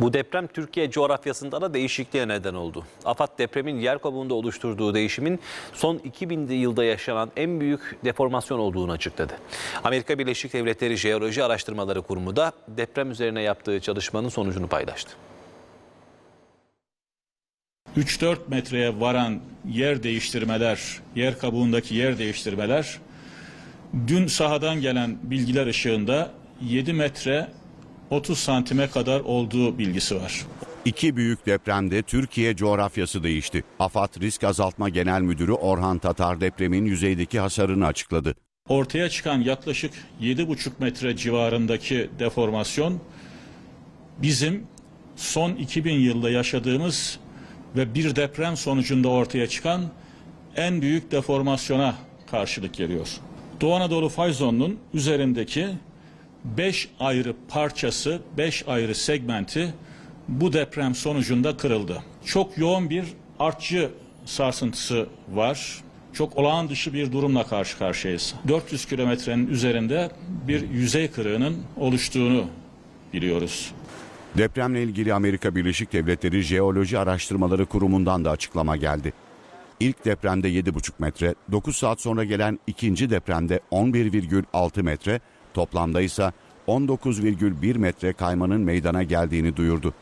Bu deprem Türkiye coğrafyasında da değişikliğe neden oldu. AFAD depremin yer kabuğunda oluşturduğu değişimin son 2000 yılda yaşanan en büyük deformasyon olduğunu açıkladı. Amerika Birleşik Devletleri Jeoloji Araştırmaları Kurumu da deprem üzerine yaptığı çalışmanın sonucunu paylaştı. 3-4 metreye varan yer değiştirmeler, yer kabuğundaki yer değiştirmeler dün sahadan gelen bilgiler ışığında 7 metre 30 santime kadar olduğu bilgisi var. İki büyük depremde Türkiye coğrafyası değişti. AFAD Risk Azaltma Genel Müdürü Orhan Tatar depremin yüzeydeki hasarını açıkladı. Ortaya çıkan yaklaşık 7,5 metre civarındaki deformasyon bizim son 2000 yılda yaşadığımız ve bir deprem sonucunda ortaya çıkan en büyük deformasyona karşılık geliyor. Doğu Anadolu fay zonunun üzerindeki 5 ayrı parçası, 5 ayrı segmenti bu deprem sonucunda kırıldı. Çok yoğun bir artçı sarsıntısı var. Çok olağan dışı bir durumla karşı karşıyayız. 400 kilometrenin üzerinde bir yüzey kırığının oluştuğunu biliyoruz. Depremle ilgili Amerika Birleşik Devletleri Jeoloji Araştırmaları Kurumu'ndan da açıklama geldi. İlk depremde 7,5 metre, 9 saat sonra gelen ikinci depremde 11,6 metre, toplamda ise 19,1 metre kaymanın meydana geldiğini duyurdu.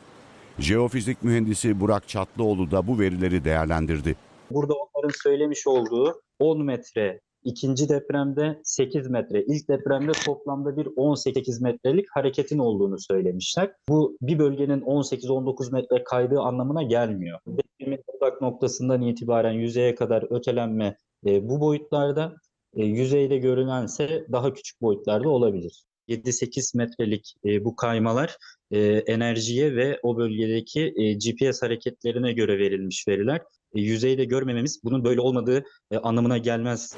Jeofizik mühendisi Burak Çatlıoğlu da bu verileri değerlendirdi. Burada onların söylemiş olduğu 10 metre, ikinci depremde 8 metre, ilk depremde toplamda bir 18 metrelik hareketin olduğunu söylemişler. Bu bir bölgenin 18-19 metre kaydığı anlamına gelmiyor. Depremin odak noktasından itibaren yüzeye kadar ötelenme e, bu boyutlarda, e, yüzeyde görünense daha küçük boyutlarda olabilir. 7-8 metrelik e, bu kaymalar e, enerjiye ve o bölgedeki e, GPS hareketlerine göre verilmiş veriler. E, yüzeyde görmememiz bunun böyle olmadığı e, anlamına gelmez.